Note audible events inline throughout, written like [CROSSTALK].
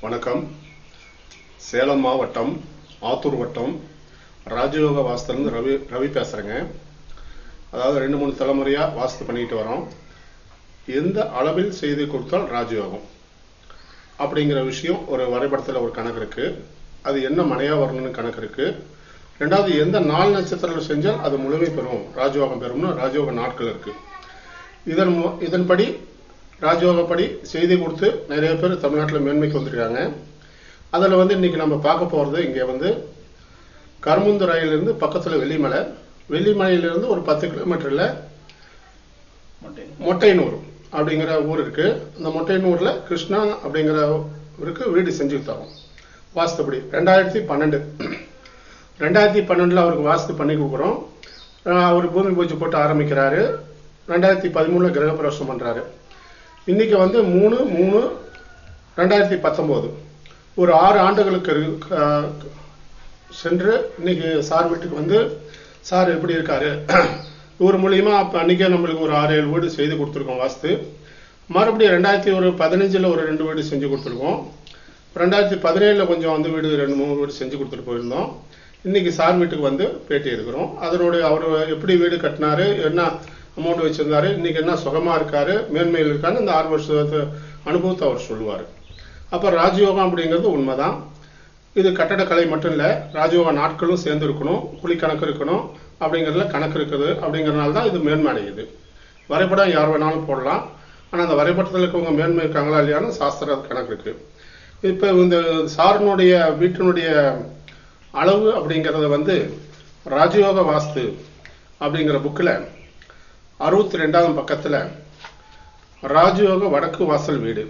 வணக்கம். சேலம் மாவட்டம் ஆத்தூர் வட்டம் ராஜயோக வாஸ்துலேருந்து ரவி ரவி பேசுகிறேங்க அதாவது ரெண்டு மூணு தலைமுறையாக வாஸ்து பண்ணிட்டு வரோம். எந்த அளவில் செய்து கொடுத்தால் ராஜயோகம்? அப்படிங்கிற விஷயம் ஒரு வரைபடத்தில் ஒரு கணக்கு இருக்குது அது என்ன மனையா வரணும்னு கணக்கு இருக்குது ரெண்டாவது எந்த நாள் நட்சத்திரங்கள் செஞ்சால் அது முழுமை பெறும்? ராஜயோகம் பெறும்னு ராஜயோக நாட்கள் இருக்குது இதன் மு- இதன்படி ராஜயோகப்படி செய்தி கொடுத்து நிறைய பேர் தமிழ்நாட்டில் மேன்மைக்கு வந்திருக்காங்க. அதில் வந்து இன்னைக்கு நம்ம பார்க்க போகிறது இங்கே வந்து கருமுந்துறையிலிருந்து பக்கத்தில் வெள்ளிமலை. வெள்ளிமலையிலிருந்து ஒரு பத்து கிலோமீட்டரில் மொட்டையனூர் அப்படிங்கிற ஊர் இருக்குது அந்த மொட்டையனூரில் கிருஷ்ணா அப்படிங்கிறவருக்கு வீடு செஞ்சு தரோம். வாஸ்துப்படி ரெண்டாயிரத்தி பன்னெண்டு. ரெண்டாயிரத்தி பன்னெண்டில் அவருக்கு வாஸ்து பண்ணி கொடுக்குறோம். அவர் பூமி பூஜை போட்டு ஆரம்பிக்கிறாரு. ரெண்டாயிரத்தி பதிமூணில் கிரகப்பிரவேசம் பண்ணுறாரு இன்னைக்கு வந்து மூணு மூணு ரெண்டாயிரத்தி பத்தொம்போது. ஒரு ஆறு ஆண்டுகளுக்கு சென்று இன்னைக்கு சார் வீட்டுக்கு வந்து சார் எப்படி இருக்காரு? [CLEARS THROAT] இவர் மூலியமா அப்போ அன்னைக்கே நம்மளுக்கு ஒரு ஆறு ஏழு வீடு செய்து கொடுத்துருக்கோம் வாஸ்து. மறுபடியும் ரெண்டாயிரத்தி ஒரு பதினஞ்சில் ஒரு ரெண்டு வீடு செஞ்சு கொடுத்துருக்கோம். ரெண்டாயிரத்தி பதினேழில் கொஞ்சம் வந்து வீடு ரெண்டு மூணு வீடு செஞ்சு கொடுத்துட்டு போயிருந்தோம். இன்னைக்கு சார் வீட்டுக்கு வந்து பேட்டி எடுக்கிறோம். அதனுடைய அவர் எப்படி வீடு கட்டினாரு என்ன அமௌண்ட் வச்சுருந்தாரு. இன்னைக்கு என்ன சுகமாக இருக்கார் மேன்மையில் இருக்கான்னு இந்த ஆறு வருஷத்து அனுபவத்தை அவர் சொல்லுவார். அப்போ ராஜயோகம் அப்படிங்கிறது உண்மைதான். இது கட்டடக்கலை மட்டும் இல்லை ராஜயோக நாட்களும் சேர்ந்து இருக்கணும் குழி கணக்கு இருக்கணும் அப்படிங்கிறதுல கணக்கு இருக்குது. அப்படிங்கிறனால தான் இது மேன்மை அடையுது வரைபடம் யார் வேணாலும் போடலாம். ஆனால் அந்த வரைபடத்தில் இருக்கவங்க மேன்மை இருக்காங்களா இல்லையான்னு சாஸ்திர கணக்கு இருக்குது இப்போ இந்த சாரனுடைய வீட்டினுடைய அளவு அப்படிங்கிறத வந்து ராஜயோக வாஸ்து அப்படிங்கிற புக்கில் அறுபத்தி ரெண்டாவது பக்கத்தில் ராஜயோக வடக்கு வாசல் வீடு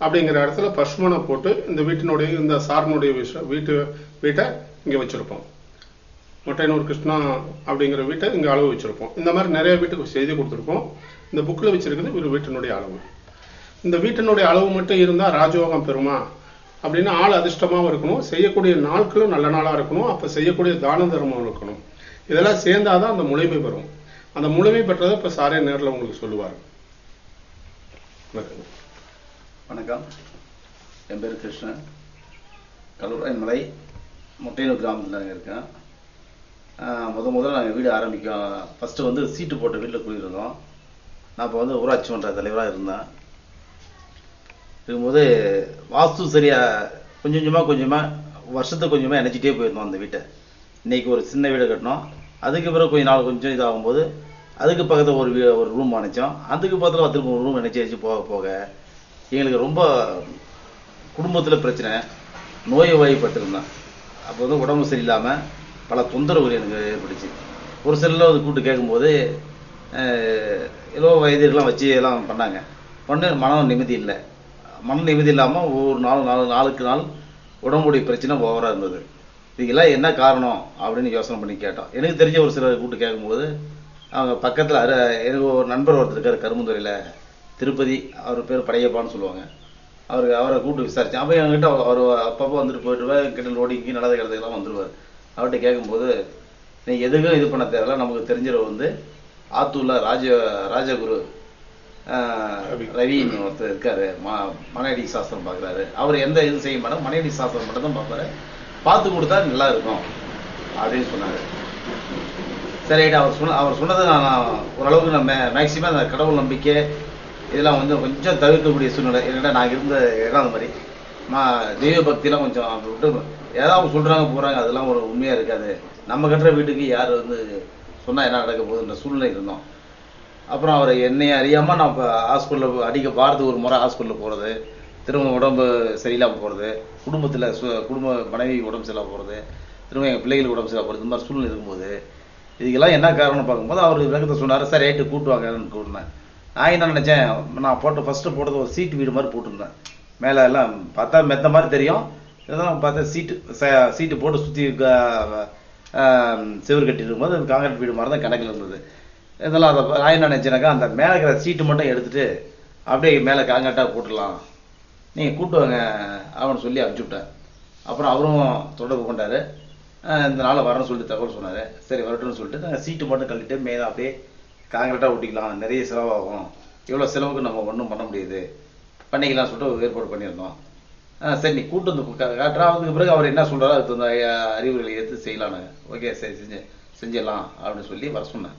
அப்படிங்கிற இடத்துல பசுமனை போட்டு இந்த வீட்டினுடைய இந்த சாரனுடைய விஷயம் வீட்டு வீட்டை இங்கே வச்சுருப்போம். மொட்டையனூர் கிருஷ்ணா அப்படிங்கிற வீட்டை இங்கே அளவு வச்சுருப்போம். இந்த மாதிரி நிறைய வீட்டுக்கு செய்தி கொடுத்துருக்கோம் இந்த புக்கில் வச்சிருக்கிறது ஒரு வீட்டினுடைய அளவு. இந்த வீட்டினுடைய அளவு மட்டும் இருந்தால் ராஜயோகம் பெறுமா? அப்படின்னு ஆள் அதிர்ஷ்டமாகவும் இருக்கணும். செய்யக்கூடிய நாட்களும் நல்ல நாளாக இருக்கணும். அப்போ செய்யக்கூடிய தான தர்மம் இருக்கணும். இதெல்லாம் சேர்ந்தாதான் அந்த முழுமை பெறும் அந்த முழுமை பெற்றதை இப்போ சாரே நேரில் உங்களுக்கு சொல்லுவார். வணக்கம். வணக்கம். என் பேர் கிருஷ்ணன். கல்லூராய் மலை முட்டையனூர் கிராமத்தில் இருக்கேன். முத முதல்ல நாங்கள் வீடு ஆரம்பிக்கோம் ஃபஸ்ட்டு வந்து சீட்டு போட்ட வீட்டில் குடியிருந்தோம் நான் இப்போ வந்து ஊராட்சி மன்ற தலைவராக இருந்தேன். இருக்கும்போது வாஸ்து சரியாக கொஞ்சம் கொஞ்சமாக கொஞ்சமாக வருஷத்துக்கு கொஞ்சமாக இணைச்சிட்டே போயிருந்தோம் அந்த வீட்டை. இன்றைக்கி ஒரு சின்ன வீடு கட்டினோம். அதுக்கு பிறகு கொஞ்சம் நாள் கொஞ்சம் இதாகும்போது அதுக்கு பக்கத்தில் ஒரு வீ ஒரு ரூம் அணைச்சோம். அதுக்கு பக்கத்தில் திரும்ப ஒரு ரூம் இணைச்சி வச்சு போக போக எங்களுக்கு ரொம்ப குடும்பத்தில் பிரச்சனை. நோய் வாய்ப்பட்டிருந்தேன் அப்போ வந்து உடம்பு சரியில்லாமல் பல தொந்தரவுகள் எனக்கு ஏற்பட்டுச்சு. ஒரு சிலர் வந்து கூப்பிட்டு கேட்கும்போது அஹ், ஏதோ வச்சு எல்லாம் பண்ணாங்க. பண்ணு மன நிம்மதி இல்லை. மன நிம்மதி இல்லாமல் ஒவ்வொரு நாள் நாலு நாளுக்கு நாள் உடம்புடைய பிரச்சனை ஓவராக இருந்தது. இதுக்கெல்லாம் என்ன காரணம் அப்படின்னு யோசனை பண்ணி கேட்டோம். எனக்கு தெரிஞ்ச ஒரு சிலர் கூப்பிட்டு கேட்கும்போது அவங்க பக்கத்தில் அரு எனக்கு ஒரு நண்பர் ஒருத்தர் இருக்கார் கரும்புந்துறையில் திருப்பதி அவர் பேர் படையப்பான்னு சொல்லுவாங்க. அவருக்கு அவரை கூப்பிட்டு விசாரிச்சேன். அப்போ என்கிட்ட அவர் அப்பப்போ வந்துட்டு போயிட்டு கிட்ட லோடிக்கு நல்லது கிடதுக்கெல்லாம் வந்துடுவார் அவர்கிட்ட கேட்கும்போது நீ எதுக்கும் இது பண்ண தேவையில்ல. நமக்கு தெரிஞ்சவர் வந்து ஆத்தூர்ல ராஜ ராஜகுரு ரவி. ஒருத்தர் இருக்காரு. ம மனையடி சாஸ்திரம் பார்க்குறாரு. அவர் எந்த இது செய்ய மாட்டோம் மனையடி சாஸ்திரம் மட்டும் தான் பார்ப்பாரு. பார்த்து கொடுத்தா நல்லா இருக்கும். அப்படின்னு சொன்னாரு. சரி அவர் சொன்ன அவர் சொன்னதை நான் ஓரளவுக்கு நம்ம மேக்சிமம் அந்த கடவுள் நம்பிக்கை இதெல்லாம் வந்து கொஞ்சம் தவிர்க்கக்கூடிய சூழ்நிலை. என்னடா நான் இருந்த இடம் அந்த மாதிரி. மா தெய்வ பக்தியெல்லாம் கொஞ்சம் அப்படி விட்டு ஏதாவது சொல்கிறாங்க போகிறாங்க அதெல்லாம் ஒரு உண்மையாக இருக்காது. நம்ம கட்டுற வீட்டுக்கு யார் வந்து சொன்னால் என்ன நடக்க போகுதுன்ற சூழ்நிலை இருந்தோம். அப்புறம் அவர் என்னையை அறியாமல் நான் இப்போ ஹாஸ்பிட்டலில் அடிக்க வாரத்துக்கு ஒரு முறை ஹாஸ்பிட்டலில் போகிறது திரும்ப உடம்பு சரியில்லாமல் போகிறது குடும்பத்தில் சு குடும்ப மனைவி உடம்பு சரியில்லாமல் போகிறது திரும்ப எங்கள் பிள்ளைகளுக்கு உடம்பு சரியாக போகிறது இந்த மாதிரி சூழ்நிலை இருக்கும்போது இதுக்கெல்லாம் என்ன காரணம் பார்க்கும்போது அவர் விளக்கத்தை சொன்னார் சார் ரைட்டு கூட்டு வாங்கன்னு கூட்டினேன். நான் என்ன நினச்சேன் நான் போட்ட ஃபஸ்ட்டு போட்டது ஒரு சீட்டு வீடு மாதிரி போட்டிருந்தேன். மேலே எல்லாம் பார்த்தா மெத்த மாதிரி தெரியும். இதெல்லாம் பார்த்தா சீட்டு ச- சீட்டு போட்டு சுற்றி செவர் கட்டி இருக்கும்போது அது காங்கிரீட் வீடு மாதிரி தான் கணக்கில் இருந்தது. இதெல்லாம் அதை நான் என்ன நினச்சேனாக்கா அந்த மேலே இருக்கிற சீட்டு மட்டும் எடுத்துகிட்டு அப்படியே மேலே காங்கிரீட்டாக போட்டுடலாம். நீங்கள் கூப்பிட்டு வாங்க அவனு சொல்லி அனுப்பிச்சு விட்டேன் அப்புறம் அவரும் தொடர்பு கொண்டாரு. இந்த நாள் வரேன்னு சொல்லிட்டு தகவல் சொன்னார். சரி வரட்டும்னு சொல்லிட்டு நாங்கள் சீட்டு மட்டும் கழட்டிட்டு மேலே அப்படியே காங்கிரட்டாக ஒட்டிக்கலாம். நிறைய செலவாகும் இவ்வளோ செலவுக்கு நம்ம ஒன்றும் பண்ண முடியாது. பண்ணிக்கலாம்னு சொல்லிட்டு ஏற்பாடு பண்ணியிருந்தோம். சரி நீ கூட்டு வந்து காட்டுறா அதுக்கு பிறகு அவர் என்ன சொல்கிறாரோ அதுக்கு தகுந்த அறிவுரைகளை எடுத்து செய்யலான்னு. ஓகே சரி செஞ்சு செஞ்சிடலாம் அப்படின்னு சொல்லி வர சொன்னேன்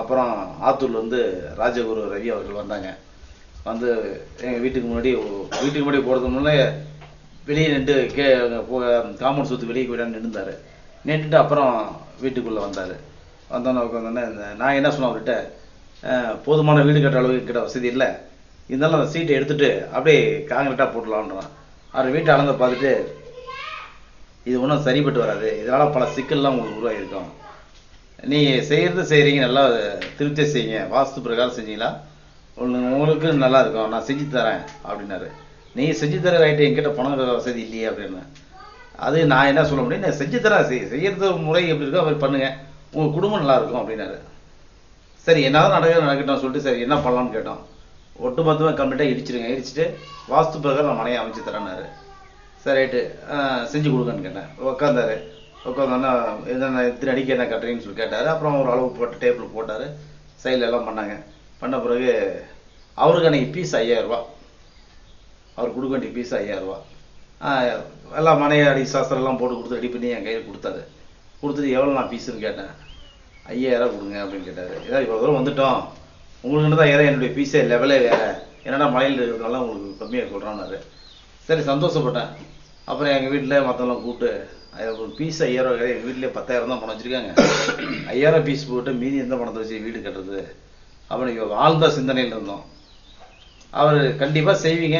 அப்புறம் ஆத்தூர்ல வந்து ராஜகுரு ரவி அவர்கள் வந்தாங்க. வந்து எங்கள் வீட்டுக்கு முன்னாடி வீட்டுக்கு முன்னாடி போகிறதுக்கு முன்னே வெளியே நின்று கே காம்பவுண்ட் சுற்றி வெளியே போயிடான்னு நின்றுந்தார் நின்றுட்டு அப்புறம் வீட்டுக்குள்ளே வந்தார். வந்தோன்னே உட்காந்தோன்னே இந்த நான் என்ன சொன்னேன் அவர்கிட்ட? போதுமான வீடு கட்டுற அளவுக்கு கிட்ட வசதி இல்லை. இருந்தாலும் அந்த சீட்டை எடுத்துகிட்டு அப்படியே காங்கிரீட்டாக போட்டலான்றான் அவர் வீட்டை அளந்து பார்த்துட்டு இது ஒன்றும் சரிப்பட்டு வராது. இதனால் பல சிக்கல்லாம் உங்களுக்கு உருவாகிருக்கும் நீங்கள் செய்கிறது செய்கிறீங்க நல்லா திருப்தியாக செய்யுங்க வாஸ்து பிரகாரம் செஞ்சீங்களா? உங்களுக்கு நல்லா இருக்கும். நான் செஞ்சு தரேன் அப்படின்னாரு. நீ செஞ்சு தர ரைட்டு என்கிட்ட பணம் வசதி இல்லையே அப்படின்னு. அது நான் என்ன சொல்ல முடியும்? நான் செஞ்சு தரேன் செய் செய்யறது முறை எப்படி இருக்கோ அப்படி பண்ணுங்க. உங்கள் குடும்பம் நல்லா இருக்கும் அப்படின்னாரு. சரி என்னதான் நடக்க நடக்கட்டும் சொல்லிட்டு சரி என்ன பண்ணலாம்னு கேட்டோம். ஒட்டு மொத்தமாக கம்ப்ளீட்டாக இடிச்சிருங்க இடிச்சிட்டு வாஸ்து பிரகாரம் நான் மனையை அமைச்சு தரேன்னாரு. சரி ரைட்டு. செஞ்சு கொடுங்கன்னு கேட்டேன். உட்காந்தாரு உட்காந்தோன்னா என்னென்ன இத்தனை அடிக்க என்ன கட்டுறீங்கன்னு சொல்லி கேட்டார். அப்புறம் ஒரு அளவு போட்டு டேபிள் போட்டார். சைடில் எல்லாம் பண்ணாங்க. பண்ண பிறகு அவருக்கு அன்றைக்கி பீஸ் ஐயாயிரரூபா அவர் கொடுக்க வேண்டிய பீஸ் ஐயாயிரரூபா எல்லாம் மனையை அடி சாஸ்திரம்லாம் போட்டு கொடுத்து ரெடி பண்ணி என் கையில் கொடுத்தாரு. கொடுத்துட்டு எவ்வளோ நான் பீஸுன்னு கேட்டேன். ஐயாயிரம் கொடுங்க அப்படின்னு கேட்டார். ஏதாவது இவ்வளோ தூரம் வந்துட்டோம். உங்களுக்கு தான் ஏதோ என்னுடைய பீஸே லெவலே வேறு. என்னடா மலையில் இருக்கிறதுனால உங்களுக்கு கம்மியாக சொல்கிறான்னாரு சரி சந்தோஷப்பட்டேன். அப்புறம் எங்கள் வீட்டில் மற்றவங்களாம் கூப்பிட்டு ஒரு பீஸ் ஐயாயிரம் கிடையாது எங்கள் வீட்டிலே பத்தாயிரம் தான் பணம் வச்சுருக்காங்க. ஐயாயிரம் பீஸ் போட்டு மீதி எந்த பணத்தை வச்சு வீடு கட்டுறது? அவனுக்கு ஆழ்ந்த சிந்தனையில் இருந்தோம். அவர் கண்டிப்பாக செய்வீங்க.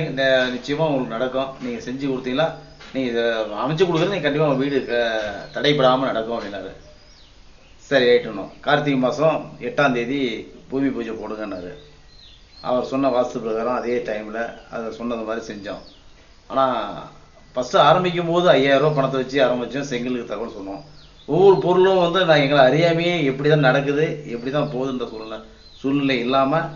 நிச்சயமாக உங்களுக்கு நடக்கும். நீங்கள் செஞ்சு கொடுத்தீங்கன்னா நீங்கள் அமைச்சு கொடுக்குறது நீங்கள் கண்டிப்பாக உங்கள் வீடு தடைப்படாமல் நடக்கும் அப்படின்னாரு. சரி ரைட்டுனோம் கார்த்திகை மாதம் எட்டாம் தேதி பூமி பூஜை போடுங்கன்னாரு. அவர் சொன்ன வாஸ்து பிரகாரம் அதே டைமில் அதை சொன்னது மாதிரி செஞ்சோம். ஆனால் ஃபஸ்ட்டு ஆரம்பிக்கும் போது ஐயாயிரம் பணத்தை வச்சு ஆரம்பித்தோம் செங்கலுக்கு தகவல் சொன்னோம். ஒவ்வொரு பொருளும் வந்து நான் எங்களை அறியாமையே எப்படி தான் நடக்குது எப்படி தான் போகுதுன்ற சூழ்நிலை. சூழ்நிலை இல்லாமல்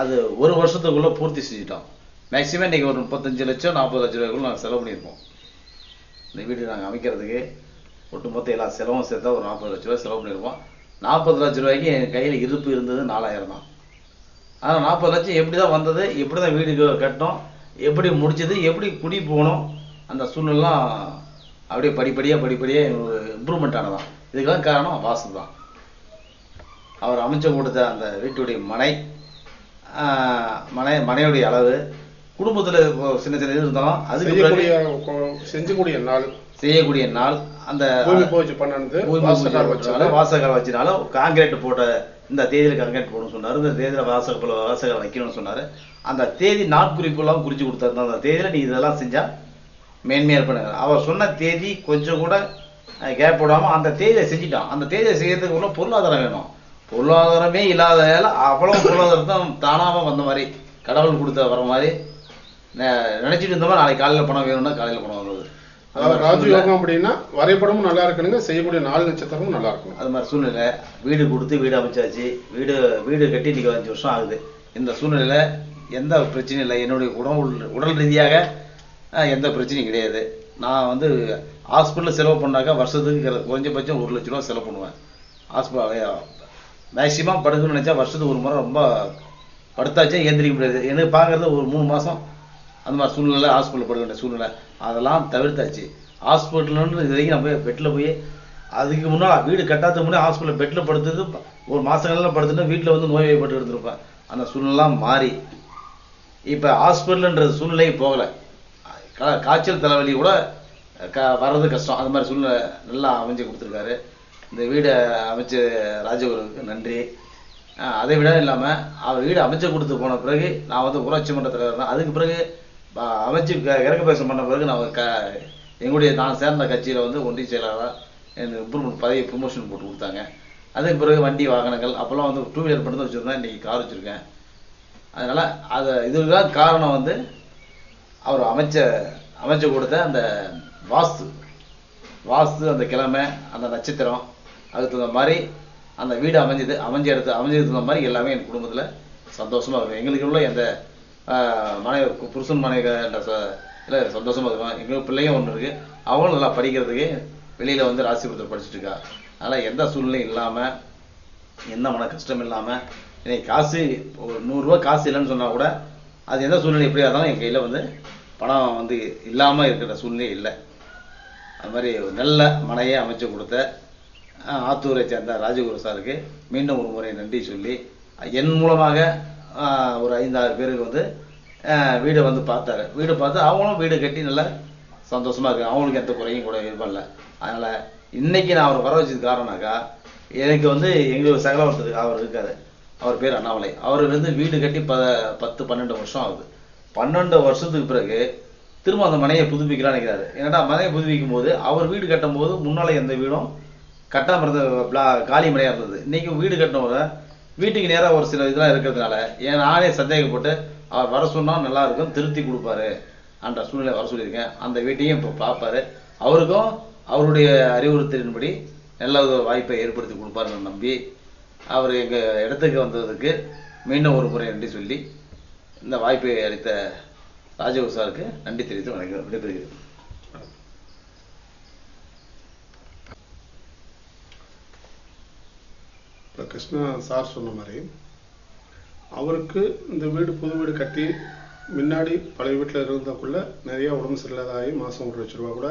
அது ஒரு வருஷத்துக்குள்ளே பூர்த்தி செஞ்சிட்டோம். மேக்ஸிமம் இன்றைக்கி ஒரு முப்பத்தஞ்சு லட்சம் நாற்பது லட்ச ரூபாய்க்குள்ள நாங்கள் செலவு பண்ணியிருப்போம். இந்த வீடு நாங்கள் அமைக்கிறதுக்கு ஒட்டுமொத்த எல்லா செலவும் சேர்த்தா ஒரு நாற்பது லட்ச ரூபாய் செலவு பண்ணியிருப்போம். நாற்பது லட்ச ரூபாய்க்கு என் கையில் இருப்பு இருந்தது நாலாயிரம் தான். ஆனால் நாற்பது லட்சம் எப்படி தான் வந்தது எப்படி தான் வீடு கட்டணும் எப்படி முடிச்சது எப்படி குடி போகணும் அந்த சூழ்நிலாம் அப்படியே படிப்படியாக படிப்படியாக இம்ப்ரூவ்மெண்ட் ஆனதான். இதுக்கெல்லாம் காரணம் வாசு தான். அவர் அமைச்சு கொடுத்த அந்த வீட்டுடைய மனை மனை மனையுடைய அளவு குடும்பத்தில் சின்ன சின்ன இது இருந்தாலும் கொ- செஞ்சக்கூடிய நாள். செய்யக்கூடிய நாள் அந்த வாசகர் வச்சினாலும் காங்கிரீட் போட்ட இந்த தேதியில காங்கிரீட் போடணும்னு சொன்னாரு. இந்த தேதியில வாசக வாசகர் வைக்கணும்னு சொன்னாரு. அந்த தேதி நாட்குறிப்பெல்லாம் குறிச்சு கொடுத்தாரு. அந்த தேதியில நீ இதெல்லாம் செஞ்சா மேன்மையா இருப்பேன் அவர் சொன்ன தேதி கொஞ்சம் கூட கேப் போடாம அந்த தேதியை செஞ்சிட்டான். அந்த தேதியை செய்யறதுக்கு உள்ள பொருளாதாரம் வேணும். பொருளாதாரமே இல்லாததால அவ்வளவு பொருளாதாரம் தான் தானாம வந்த மாதிரி கடவுள் கொடுத்த வர மாதிரி நினைச்சிட்டு இருந்தோமா? நாளைக்கு காலையில பணம் வேணும்னா காலையில பணம் வருது. அதாவது ராஜயோகம் அப்படின்னா வரைபடமும் நல்லா இருக்கணுங்க செய்யக்கூடிய நாலு நட்சத்திரமும் நல்லா இருக்கணும். அது மாதிரி சூழ்நிலை. வீடு கொடுத்து வீடு அமைச்சாச்சு. வீடு வீடு கட்டி இன்னைக்கு அஞ்சு வருஷம் ஆகுது. இந்த சூழ்நிலையில எந்த பிரச்சனையும் இல்லை. என்னுடைய உடல் உடல் ரீதியாக எந்த பிரச்சனையும் கிடையாது. நான் வந்து ஹாஸ்பிட்டலில் செலவு பண்ணாக்கா வருஷத்துக்கு கிற- குறைஞ்சபட்சம் ஒரு லட்ச ரூபா செலவு பண்ணுவேன். ஹாஸ்பிட்டல் மேக்ஸிமம் படுக்கணும்னு நினச்சா வருஷத்துக்கு ஒரு முறை ரொம்ப படுத்தாச்சே ஏந்திரிக்க முடியாது. எனக்கு பார்க்குறது ஒரு மூணு மாதம் அந்த மாதிரி சூழ்நிலை ஹாஸ்பிட்டலில் படுக்க வேண்டிய சூழ்நிலை. அதெல்லாம் தவிர்த்தாச்சு. ஹாஸ்பிட்டல்னு இது வரைக்கும் நம்ம பெட்டில் போய் அதுக்கு முன்னால் வீடு கட்டாததுக்கு முன்னாடி ஹாஸ்பிட்டலில் பெட்டில் படுத்தது ஒரு மாதங்கள்லாம் படுத்துட்டு வீட்டில் வந்து நோய்வாய்ப்பட்டு இருந்திருப்பேன். அந்த சூழ்நிலாம் மாறி. இப்போ ஹாஸ்பிட்டலுன்ற சூழ்நிலை போகலை. காய்ச்சல் தலைவலி கூட க வர்றது கஷ்டம். அது மாதிரி சூழ்நிலை நல்லா அமைஞ்சு கொடுத்துருக்காரு. இந்த வீடை அமைச்ச ராஜகுருவுக்கு நன்றி. அதை விட இல்லாமல் அவர் வீடு அமைச்சு கொடுத்து போன பிறகு நான் வந்து ஊராட்சி மன்ற தலைவர் தான் அதுக்கு பிறகு அமைச்சு இறக்க பேசம் பண்ண பிறகு நான் க எங்களுடைய நான் சேர்ந்த கட்சியில் வந்து ஒன்றிய செயலாளராக எனக்கு இம்ப்ரூவ்மெண்ட் பதவி ப்ரொமோஷன் போட்டு கொடுத்தாங்க. அதுக்கு பிறகு வண்டி வாகனங்கள் அப்போல்லாம் வந்து டூ வீலர் மட்டும் தான் வச்சுருந்தேன். இன்றைக்கி கார் வச்சுருக்கேன். அதனால் அதை இதுதான் காரணம் வந்து அவர் அமைச்ச அமைச்சு கொடுத்த அந்த வாஸ்து வாஸ்து அந்த கிழமை அந்த நட்சத்திரம் அதுக்கு தகுந்த மாதிரி அந்த வீடு அமைஞ்சது அமைஞ்ச இடத்து அமைஞ்சதுக்கு தகுந்த மாதிரி எல்லாமே என் குடும்பத்தில் சந்தோஷமாக இருக்கும். எங்களுக்கு உள்ள எந்த மனைவி புருஷன் மனைவி இல்லை சந்தோஷமாக இருக்கும். எங்களுக்கு பிள்ளையும் ஒன்று இருக்குது அவங்களும் நல்லா படிக்கிறதுக்கு வெளியில் வந்து ராசிபுரத்தில் படிச்சுட்டு இருக்கா. அதனால் எந்த சூழ்நிலையும் இல்லாமல் எந்த மன கஷ்டம் இல்லாமல் இன்னைக்கு காசு ஒரு நூறுரூவா காசு இல்லைன்னு சொன்னால் கூட அது எந்த சூழ்நிலை எப்படியா இருந்தாலும் என் கையில் வந்து பணம் வந்து இல்லாமல் இருக்கிற சூழ்நிலை இல்லை. அது மாதிரி ஒரு நல்ல மனையை அமைச்சு கொடுத்த ஆத்தூரை சேர்ந்த ராஜகுரு சாருக்கு மீண்டும் ஒரு முறை நன்றி சொல்லி என் மூலமாக ஒரு ஐந்தாறு பேருக்கு வந்து வீடை வந்து பார்த்தாரு. வீடு பார்த்து அவங்களும் வீடு கட்டி நல்லா சந்தோஷமாக இருக்கு அவங்களுக்கு எந்த குறையும் கூட இது பண்ணல. அதனால இன்னைக்கு நான் அவரை வர வச்சது காரணம்னாக்கா எனக்கு வந்து எங்களுக்கு சகலவரத்துக்கு அவர் இருக்காரு. அவர் பேர் அண்ணாமலை. அவர் வந்து வீடு கட்டி ப பத்து பன்னெண்டு வருஷம் ஆகுது. பன்னெண்டு வருஷத்துக்கு பிறகு திரும்ப அந்த மனையை புதுப்பிக்கலான்னு நினைக்கிறாரு. ஏன்னா மனையை புதுப்பிக்கும் போது அவர் வீடு கட்டும் போது முன்னால் எந்த வீடும் கட்டாம இருந்த பிளா- காலி மனையா இருந்தது. இன்னைக்கு வீடு கட்டினவரை வீட்டுக்கு நேரா ஒரு சில இதெல்லாம் இருக்கிறதுனால ஏன் நானே சந்தேகப்பட்டு அவர் வர சொன்னா நல்லா இருக்கும் திருத்தி கொடுப்பாரு என்ற சூழ்நிலை வர சொல்லியிருக்கேன். அந்த வீட்டையும் இப்போ பார்ப்பாரு அவருக்கும் அவருடைய அறிவுறுத்தலின்படி நல்ல ஒரு வாய்ப்பை ஏற்படுத்தி கொடுப்பாருன்னு நம்பி அவர் எங்க இடத்துக்கு வந்ததுக்கு மீண்டும் ஒரு முறை நன்றி சொல்லி இந்த வாய்ப்பை அளித்த ராஜகுசாருக்கு நன்றி தெரிவித்து வணக்கம். விடைபெறுகிறேன். கிருஷ்ணா சார் சொன்ன மாதிரி அவருக்கு இந்த வீடு புது வீடு கட்டி முன்னாடி பழைய வீட்டில் இருந்தக்குள்ள நிறைய உடம்பு சரியில்லாதாகி மாதம் ஒரு லட்ச ரூபா கூட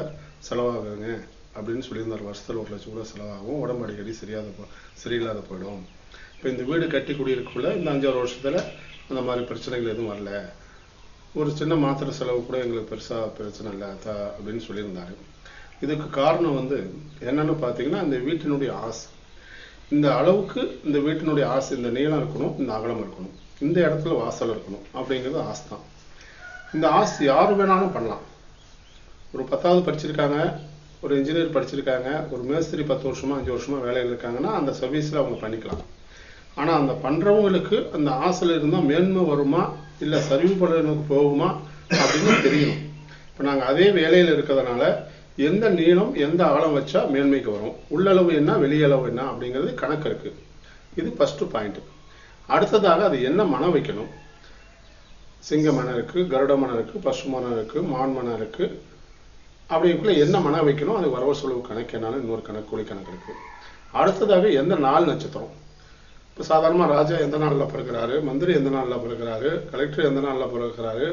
செலவாகுங்க அப்படின்னு சொல்லியிருந்தார். வருஷத்தில் ஒரு லட்சம் கூட செலவாகும். உடம்பு அடிக்கடி சரியாத போ சரியில்லாத போயிடும். இப்போ இந்த வீடு கட்டி குடியிருக்குள்ள இந்த அஞ்சாறு வருஷத்துல அந்த மாதிரி பிரச்சனைகள் எதுவும் வரல. ஒரு சின்ன மாத்திரை செலவு கூட எங்களுக்கு பெருசா பிரச்சனை இல்லை தா அப்படின்னு சொல்லியிருந்தாரு. இதுக்கு காரணம் வந்து என்னன்னு பார்த்தீங்கன்னா அந்த வீட்டினுடைய ஆசை. இந்த அளவுக்கு இந்த வீட்டினுடைய ஆசை இந்த நீளம் இருக்கணும் இந்த அகலம் இருக்கணும். இந்த இடத்துல வாசல் இருக்கணும். அப்படிங்கிறது ஆசை தான் இந்த ஆசை யார் வேணாலும் பண்ணலாம். ஒரு பத்தாவது படிச்சிருக்காங்க ஒரு இன்ஜினியர் படிச்சிருக்காங்க ஒரு மேஸ்திரி பத்து வருஷமா அஞ்சு வருஷமா வேலையில் இருக்காங்கன்னா அந்த சர்வீஸில் அவங்க பண்ணிக்கலாம். ஆனால் அந்த பண்ணுறவங்களுக்கு அந்த ஆசையில் இருந்தால் மேன்மை வருமா இல்லை சரிவு பண்ணுறவங்களுக்கு போகுமா அப்படின்னு தெரியணும். இப்போ நாங்கள் அதே வேலையில் இருக்கிறதுனால எந்த நீளம் எந்த ஆழம் வச்சா மேன்மைக்கு வரும்? உள்ளளவு என்ன வெளியளவு என்ன அப்படிங்கிறது கணக்கு இருக்கு. இது ஃபஸ்ட்டு பாயிண்ட் அடுத்ததாக அது என்ன மனம் வைக்கணும்? சிங்க மனம் இருக்கு கருட மனம் இருக்கு பசு மனம் இருக்கு மான் மனம் இருக்கு. அப்படிங்குள்ள என்ன மனம் வைக்கணும்? அது வரவு செலவு கணக்கு என்னாலும் இன்னொரு கணக்கு கூலி கணக்கு இருக்கு. அடுத்ததாக எந்த நாள் நட்சத்திரம்? இப்போ சாதாரணமாக ராஜா எந்த நாளில் பிறக்கிறாரு? மந்திரி எந்த நாளில் பிறகுறாரு கலெக்டர் எந்த நாளில் பிறகுறாரு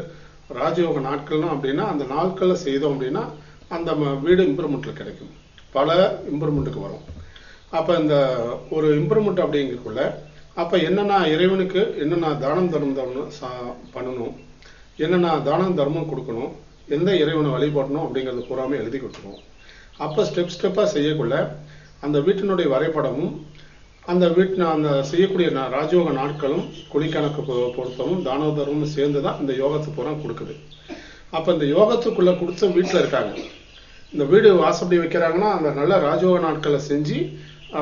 ராஜயோக நாட்கள்னா அப்படின்னா அந்த நாட்களில் செய்தோம் அப்படின்னா அந்த ம- வீடு இம்ப்ரூவ்மெண்ட்டில் கிடைக்கும். பல இம்ப்ரூவ்மெண்ட்டுக்கு வரும். அப்போ இந்த ஒரு இம்ப்ரூவ்மெண்ட் அப்படிங்கிறக்குள்ள அப்போ என்னென்ன இறைவனுக்கு என்னென்ன தானம் தர்மம் தரணும் சா- பண்ணணும். என்னென்ன தானம் தர்மம் கொடுக்கணும். எந்த இறைவனை வழிபடணும் அப்படிங்கிறது பூராமே எழுதி கொடுத்துருவோம். அப்போ ஸ்டெப் ஸ்டெப்பாக செய்யக்குள்ள அந்த வீட்டினுடைய வரைபடமும் அந்த வீட்டு அந்த செய்யக்கூடிய ராஜயோக நாட்களும் குழிக்கணக்கு பொருத்தமும் தான தர்மமும் சேர்ந்து தான் இந்த யோகத்துக்கு பூரா கொடுக்குது. அப்போ இந்த யோகத்துக்குள்ளே கொடுத்த வீட்டில் இருக்காங்க. இந்த வீடு வாசப்படி வைக்கிறாங்கன்னா அந்த நல்ல ராஜோக நாட்களை செஞ்சு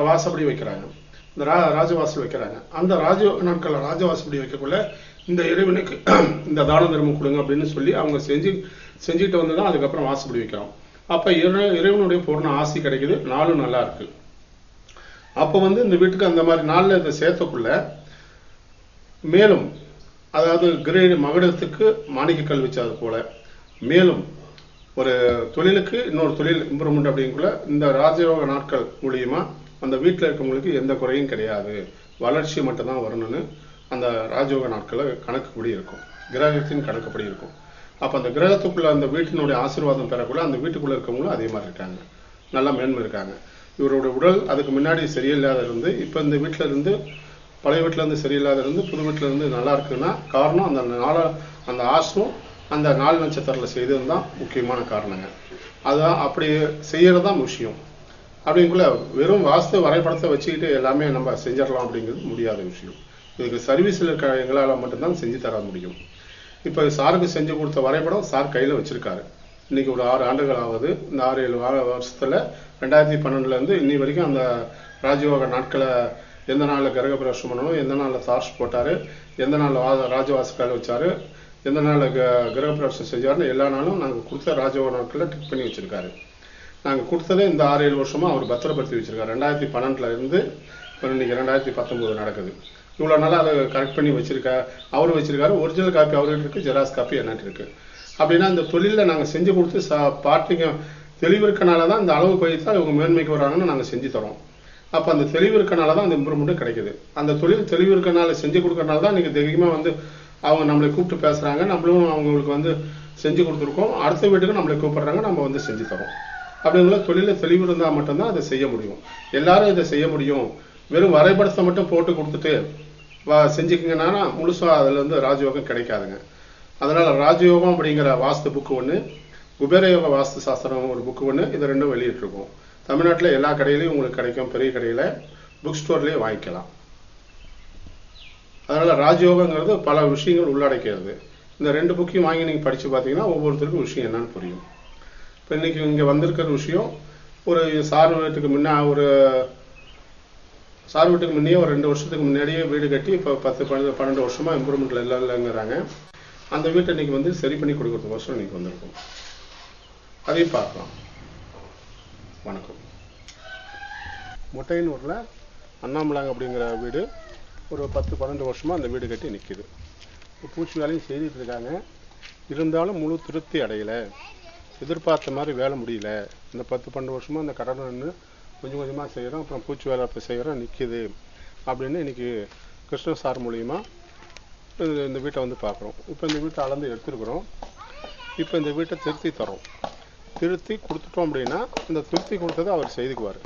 வாசப்படி வைக்கிறாங்க. இந்த ரா ராஜவாசல் வைக்கிறாங்க. அந்த ராஜயோக நாட்களை ராஜவாசப்படி வைக்கக்குள்ள இந்த இறைவனுக்கு இந்த தான தர்மம் கொடுங்க அப்படின்னு சொல்லி அவங்க செஞ்சு செஞ்சுட்டு வந்து தான் அதுக்கப்புறம் வாசப்படி வைக்கிறோம் அப்போ இறை இறைவனுடைய பூர்ண ஆசி கிடைக்குது. நாளும் நல்லா இருக்கு. அப்போ வந்து இந்த வீட்டுக்கு அந்த மாதிரி நாளில் இதை சேர்த்தக்குள்ள மேலும் அதாவது கிரேடு மகுடத்துக்கு மாணிக்க கல் வச்சது போல மேலும் ஒரு தொழிலுக்கு இன்னொரு தொழில் இம்ப்ரூவ்மெண்ட் அப்படிங்குள்ள இந்த ராஜயோக நாட்கள் மூலியமா அந்த வீட்டில் இருக்கவங்களுக்கு எந்த குறையும் கிடையாது. வளர்ச்சி மட்டும்தான் வரணும்னு அந்த ராஜயோக நாட்களை கணக்குப்படி இருக்கும். கிரகத்தின் கணக்குப்படி இருக்கும். அப்போ அந்த கிரகத்துக்குள்ள அந்த வீட்டினுடைய ஆசீர்வாதம் பெறக்குள்ள அந்த வீட்டுக்குள்ளே இருக்கவங்களும் அதே மாதிரி இருக்காங்க. நல்லா மேன்மை இருக்காங்க. இவரோட உடல் அதுக்கு முன்னாடி சரியில்லாத இருந்து இப்போ இந்த வீட்டில இருந்து பழைய வீட்டில இருந்து சரியில்லாத இருந்து புது வீட்டில இருந்து நல்லா இருக்குன்னா காரணம் அந்த நாள அந்த ஆசும் அந்த நாலு நட்சத்திரத்தில் செய்தது தான் முக்கியமான காரணங்க. அதான் அப்படி செய்யறது தான் விஷயம் அப்படிங்குள்ள வெறும் வாஸ்து வரைபடத்தை வச்சுக்கிட்டு எல்லாமே நம்ம செஞ்சிடலாம் அப்படிங்கிறது முடியாத விஷயம். இதுக்கு சர்வீஸில் இருக்க எங்களால் மட்டும்தான் செஞ்சு தர முடியும். இப்போ சாருக்கு செஞ்சு கொடுத்த வரைபடம் சார் கையில் வச்சுருக்காரு. இன்னைக்கு ஒரு ஆறு ஆண்டுகள் ஆகுது இந்த ஆறு ஏழு வார வருஷத்தில் ரெண்டாயிரத்தி பன்னெண்டுலேருந்து இன்னி வரைக்கும் அந்த ராஜயோக நாட்களை எந்த நாளில் கிரகப்பிரவேசம் பண்ணணும் எந்த நாளில் சார்ஸ் போட்டார் எந்த நாளில் வா கையில் வச்சாரு எந்த நாளில் க கிரகப்பிரவேசம் செஞ்சாருன்னு எல்லா நாளும் நாங்கள் கொடுத்த ராஜயோக நாட்களில் டிக் பண்ணி வச்சுருக்காரு. நாங்கள் கொடுத்ததே இந்த ஆறு ஏழு வருஷமாக அவர் பத்திரப்படுத்தி வச்சுருக்காரு. ரெண்டாயிரத்தி பன்னெண்டில் இருந்து இப்போ இன்னைக்கு ரெண்டாயிரத்தி பத்தொம்போது நடக்குது. இவ்வளோ நாளாக அதை கரெக்ட் பண்ணி வச்சுருக்கா அவர் வச்சுருக்காரு. ஒரிஜினல் காப்பி அவர்கிட்ட இருக்குது ஜெராக்ஸ் காப்பி என்னட்டு இருக்குது அப்படின்னா இந்த தொழிலில் நாங்கள் செஞ்சு கொடுத்து சா பார்ட்டிங்க தெளிவு இருக்கனால தான் இந்த அளவு போய் தான் இவங்க மேன்மைக்கு வராங்கன்னு நாங்கள் செஞ்சு தரோம். அப்போ அந்த தெளிவு இருக்கனால தான் அந்த இம்ப்ரூவ்மெண்ட்டும் கிடைக்குது. அந்த தொழில் தெளிவு இருக்கனால செஞ்சு கொடுக்கறனால தான் இன்றைக்கி தைரியமாக வந்து அவங்க நம்மளை கூப்பிட்டு பேசுகிறாங்க நம்மளும் அவங்களுக்கு வந்து செஞ்சு கொடுத்துருக்கோம். அடுத்த வீட்டுக்கு நம்மளை கூப்பிட்றாங்க நம்ம வந்து செஞ்சு தரோம். அப்படிங்கிற தொழிலில் தெளிவு இருந்தால் மட்டும்தான் அதை செய்ய முடியும். எல்லாரும் இதை செய்ய முடியும். வெறும் வரைபடத்தை மட்டும் போட்டு கொடுத்துட்டு வா செஞ்சுக்கிங்கன்னா முழுசாக அதில் இருந்து ராஜயோகம் கிடைக்காதுங்க. அதனால் ராஜயோகம் அப்படிங்கிற வாஸ்து புக்கு ஒன்று குபேரயோக வாஸ்து சாஸ்திரம் ஒரு புக்கு ஒன்று இது ரெண்டும் வெளியிட்டிருக்கோம். தமிழ்நாட்டில் எல்லா கடையிலையும் உங்களுக்கு கிடைக்கும் பெரிய கடையில் புக் ஸ்டோர்லேயே வாங்கிக்கலாம். அதனால் ராஜயோகங்கிறது பல விஷயங்கள் உள்ளடக்கிறது. இந்த ரெண்டு புக்கையும் வாங்கி நீங்கள் படித்து பார்த்தீங்கன்னா ஒவ்வொருத்தருக்கும் விஷயம் என்னன்னு புரியும். இப்போ இன்னைக்கு இங்கே வந்திருக்கிற விஷயம் ஒரு சார் வீட்டுக்கு முன்னே ஒரு சார் வீட்டுக்கு முன்னே ஒரு ரெண்டு வருஷத்துக்கு முன்னாடியே வீடு கட்டி இப்போ பத்து பன்னெண்டு பன்னெண்டு வருஷமாக இம்ப்ரூவ்மெண்ட்டில் எல்லாம் இல்லைங்கிறாங்க. அந்த வீட்டை இன்றைக்கி வந்து சரி பண்ணி கொடுக்கறதுக்கோசரம் இன்னைக்கு வந்திருக்கும். அதையும் பார்க்கலாம். வணக்கம். முட்டையனூரில் அண்ணாமலாங்க அப்படிங்கிற வீடு ஒரு பத்து பன்னெண்டு வருஷமா அந்த வீடு கட்டி நிற்கிது பூச்சி வேலையும் செய்துட்டு இருக்காங்க. இருந்தாலும் முழு திருப்தி அடையலை. எதிர்பார்த்த மாதிரி வேலை முடியல. இந்த பத்து பன்னெண்டு வருஷமா அந்த கடனை கொஞ்சம் கொஞ்சமாக செய்கிறோம் அப்புறம் பூச்சி வேலை இப்போ செய்கிறோம் நிற்கிது அப்படின்னு இன்றைக்கி கிருஷ்ண சார் மூலியமா இந்த வீட்டை வந்து பார்க்குறோம். இப்போ இந்த வீட்டை அளந்து எடுத்துருக்குறோம். இப்போ இந்த வீட்டை திருத்தி தரோம் திருத்தி கொடுத்துட்டோம் அப்படின்னா இந்த திருத்தி கொடுத்ததை அவர் செய்துக்குவார்.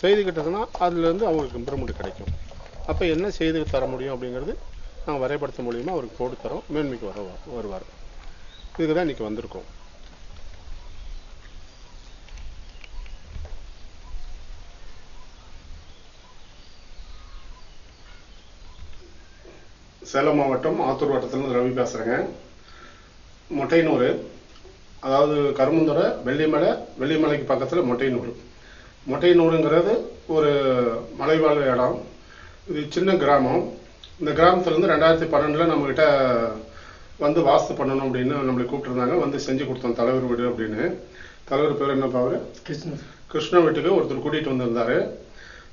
செய்துக்கிட்டதுன்னா அதுலேருந்து அவங்களுக்கு இம்ப்ரூவ்மெண்ட் கிடைக்கும். அப்போ என்ன செய்து தர முடியும் அப்படிங்கிறது நாங்கள் வரைபடத்து மூலியமாக அவருக்கு போட்டு தரோம். மேன்மைக்கு வர வருவார். இதுக்கு தான் இன்னைக்கு வந்திருக்கோம். சேலம் மாவட்டம் ஆத்தூர் வட்டத்துலேருந்து ரவி பேசுகிறேங்க மொட்டையனூர் அதாவது கருமந்துறை வெள்ளிமலை வெள்ளிமலைக்கு பக்கத்தில் மொட்டையனூர். மொட்டையனூருங்கிறது ஒரு மலைவாழ் இடம். இது சின்ன கிராமம். இந்த கிராமத்துலேருந்து ரெண்டாயிரத்தி பன்னெண்டில் நம்மக்கிட்ட வந்து வாஸ்து பண்ணணும் அப்படின்னு நம்மளை கூப்பிட்டுருந்தாங்க. வந்து செஞ்சு கொடுத்தோம் தலைவர் வீடு அப்படின்னு. தலைவர் பேர் என்னப்பா அவரு கிருஷ்ணன் கிருஷ்ண வீட்டுக்கு ஒருத்தர் கூட்டிகிட்டு வந்திருந்தாரு.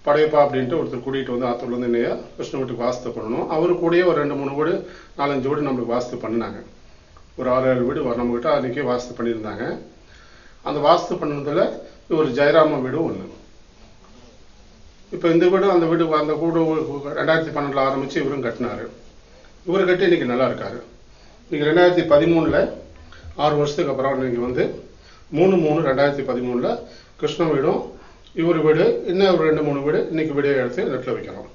படையப்பா அப்படின்ட்டு ஒருத்தர் கூட்டிகிட்டு வந்து ஆத்தூர்லேருந்து என்னைய கிருஷ்ண வீட்டுக்கு வாஸ்து பண்ணணும். அவரு கூடயே ஒரு ரெண்டு மூணு வீடு நாலஞ்சு வீடு நம்மளுக்கு வாஸ்து பண்ணினாங்க. ஒரு ஆறு ஏழு வீடு நம்மகிட்ட அன்றைக்கே வாஸ்து பண்ணியிருந்தாங்க. அந்த வாஸ்து பண்ணதில் ஒரு ஜெயராம வீடு ஒன்று இப்போ இந்த வீடும் அந்த வீடு அந்த வீடு ரெண்டாயிரத்தி பன்னெண்டில் ஆரம்பித்து இவரும் கட்டினாரு. இவர் கட்டி இன்னைக்கு நல்லா இருக்காரு. இன்றைக்கி ரெண்டாயிரத்தி பதிமூணில் ஆறு வருஷத்துக்கு அப்புறம் இன்னைக்கு வந்து மூணு மூணு ரெண்டாயிரத்தி பதிமூணில் கிருஷ்ண வீடும் இவர் வீடு இன்னும் ஒரு ரெண்டு மூணு வீடு இன்றைக்கி வீடியோ எடுத்து நெட்டில் வைக்கிறோம்.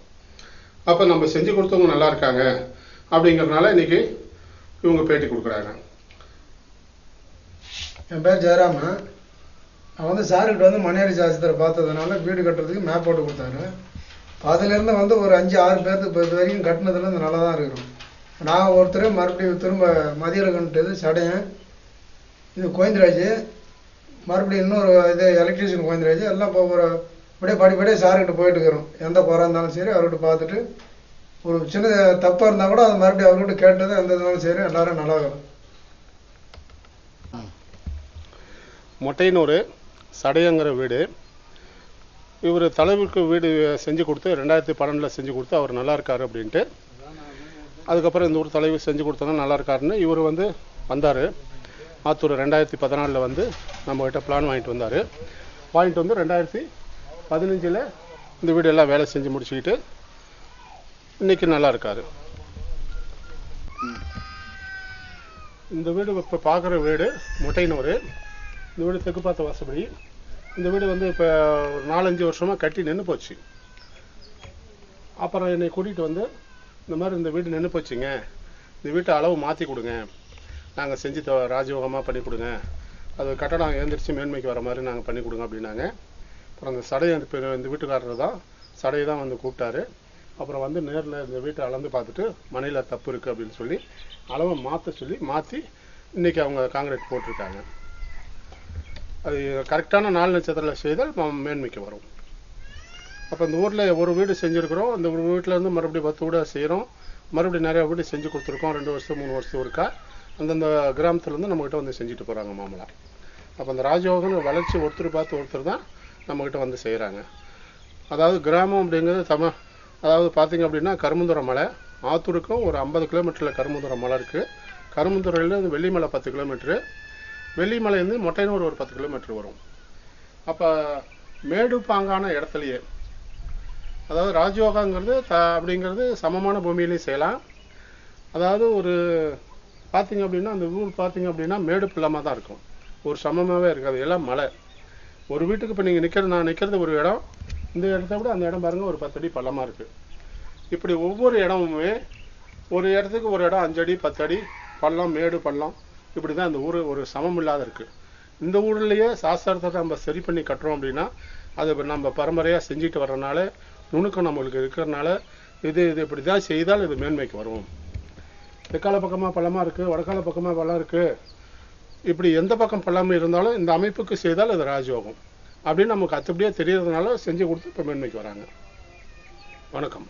அப்போ நம்ம செஞ்சு கொடுத்தவங்க நல்லா இருக்காங்க அப்படிங்கறதுனால இன்னைக்கு இவங்க பேட்டி கொடுக்குறாங்க. என் பேர் ஜெயராமன். நான் வந்து சார்கிட்ட வந்து மணியாரி சாஸ்திரத்தை பார்த்ததுனால வீடு கட்டுறதுக்கு மேப் போட்டு கொடுத்தாரு. அதுலேருந்து வந்து ஒரு அஞ்சு ஆறு பேர்த்துக்கு இப்போ வரைக்கும் வரைக்கும் கட்டினதுலேருந்து நல்லா தான் இருக்கிறோம் நான் ஒருத்தர் மறுபடியும் திரும்ப மதியில் கண்டுட்டது சடையன் இது கோயந்தராஜ் மறுபடியும் இன்னொரு இது எலக்ட்ரீஷியன் கோயந்தராஜ் எல்லாம் இப்போ ஒரு அப்படியே படிப்படியே சார்கிட்ட போயிட்டு இருக்கிறோம். எந்த குறை இருந்தாலும் சரி அவர்கிட்ட பார்த்துட்டு ஒரு சின்ன தப்பாக இருந்தால் கூட அது மறுபடியும் அவர்கிட்ட கேட்டது எந்த இருந்தாலும் சரி எல்லாரும் நல்லா இருக்கும். மொட்டையனூர் சடையங்கிற வீடு. இவர் தலைவருக்கு வீடு செஞ்சு கொடுத்து ரெண்டாயிரத்தி பன்னெண்டில் செஞ்சு கொடுத்து அவர் நல்லா இருக்காரு அப்படின்ட்டு. அதுக்கப்புறம் இந்த ஊர் தலைவர் செஞ்சு கொடுத்தோன்னா நல்லா இருக்காருன்னு இவர் வந்து வந்தார். ஆத்தூர் ரெண்டாயிரத்தி பதினாலில் வந்து நம்மகிட்ட பிளான் வாங்கிட்டு வந்தார். வாங்கிட்டு வந்து ரெண்டாயிரத்தி பதினஞ்சில் இந்த வீடு எல்லாம் வேலை செஞ்சு முடிச்சுக்கிட்டு இன்னைக்கு நல்லா இருக்காரு. இந்த வீடு இப்போ பார்க்குற வீடு மொட்டையனூர் இந்த வீடு தெற்கு பார்த்த வாசப்படி. இந்த வீடு வந்து இப்போ ஒரு நாலஞ்சு வருஷமாக கட்டி நின்று போச்சு. அப்புறம் என்னை கூட்டிகிட்டு வந்து இந்த மாதிரி இந்த வீடு நின்று போச்சுங்க. இந்த வீட்டை அளவு மாற்றி கொடுங்க. நாங்கள் செஞ்சு த ராஜயோகமாக பண்ணி கொடுங்க. அது கட்டடம் எழுந்திரிச்சு மேன்மைக்கு வர மாதிரி நாங்கள் பண்ணி கொடுங்க அப்படின்னாங்க. அப்புறம் அந்த சடையை அந்த இந்த வீட்டுக்காரர் தான் சடையை தான் வந்து கூப்பிட்டாரு. அப்புறம் வந்து நேரில் இந்த வீட்டை அளந்து பார்த்துட்டு மனையில் தப்பு இருக்குது அப்படின்னு சொல்லி அளவை மாற்ற சொல்லி மாற்றி இன்றைக்கி அவங்க காங்கிரீட் போட்டிருக்காங்க. அது கரெக்டான நாலு நட்சத்திரத்தில் செய்தால் மேன்மைக்கு வரும். அப்போ இந்த ஊரில் ஒரு வீடு செஞ்சுருக்குறோம். அந்த ஒரு வீட்டில் இருந்து மறுபடியும் பத்து வீடாக செய்கிறோம் மறுபடியும் நிறையா வீடு செஞ்சு கொடுத்துருக்கோம். ரெண்டு வருஷம் மூணு வருஷம் இருக்கா? அந்தந்த கிராமத்துலேருந்து நம்மக்கிட்ட வந்து செஞ்சுட்டு போகிறாங்க மாமலா. அப்போ அந்த ராஜயோகம்னு வளர்ச்சி ஒருத்தர் பார்த்து ஒருத்தர் தான் நம்மக்கிட்ட வந்து செய்கிறாங்க அதாவது கிராமம் அப்படிங்கிறது தம அதாவது பார்த்திங்க அப்படின்னா கரும்புந்துறை மலை. ஆத்தூருக்கும் ஒரு ஐம்பது கிலோமீட்டரில் கரும்புந்துறை மலை இருக்குது கரும்புந்துறையிலேருந்து வெள்ளிமலை பத்து கிலோமீட்ரு வெள்ளிமலையிலேருந்து மொட்டையனூர் ஒரு பத்து கிலோமீட்டர் வரும். அப்போ மேடு பாங்கான இடத்துலையே அதாவது ராஜயோகாங்கிறது த அப்படிங்கிறது சமமான பூமியிலையும் செய்யலாம். அதாவது ஒரு பார்த்தீங்க அப்படின்னா அந்த ஊர் பார்த்தீங்க அப்படின்னா மேடு பள்ளமாக தான் இருக்கும். ஒரு சமமாகவே இருக்காது. எல்லாம் மலை. ஒரு வீட்டுக்கு இப்போ நீங்கள் நிற்கிறது நான் நிற்கிறது ஒரு இடம். இந்த இடத்த விட அந்த இடம் பாருங்கள் ஒரு பத்தடி பள்ளமாக இருக்குது இப்படி ஒவ்வொரு இடமுமே ஒரு இடத்துக்கு ஒரு இடம் அஞ்சடி பத்தடி பள்ளம் மேடு பள்ளம். இப்படி தான் இந்த ஊர் ஒரு சமம் இல்லாத இருக்குது இந்த ஊர்லேயே சாஸ்திரத்தை நம்ம சரி பண்ணி கட்டுறோம் அப்படின்னா அதை நம்ம பரம்பரையாக செஞ்சுட்டு வர்றதுனால நுணுக்கம் நம்மளுக்கு இருக்கிறனால இது இது இப்படி தான் செய்தால் இது மேன்மைக்கு வரும். தெற்கால பக்கமாக பள்ளமாக இருக்குது வடக்கால பக்கமாக பள்ளம் இருக்குது இப்படி எந்த பக்கம் பள்ளம் இருந்தாலும் இந்த அமைப்புக்கு செய்தால் அது ராஜயோகம். அப்படின்னு நமக்கு அத்துப்படியே தெரியறதுனால செஞ்சு கொடுத்து இப்போ மேன்மைக்கு வராங்க. வணக்கம்.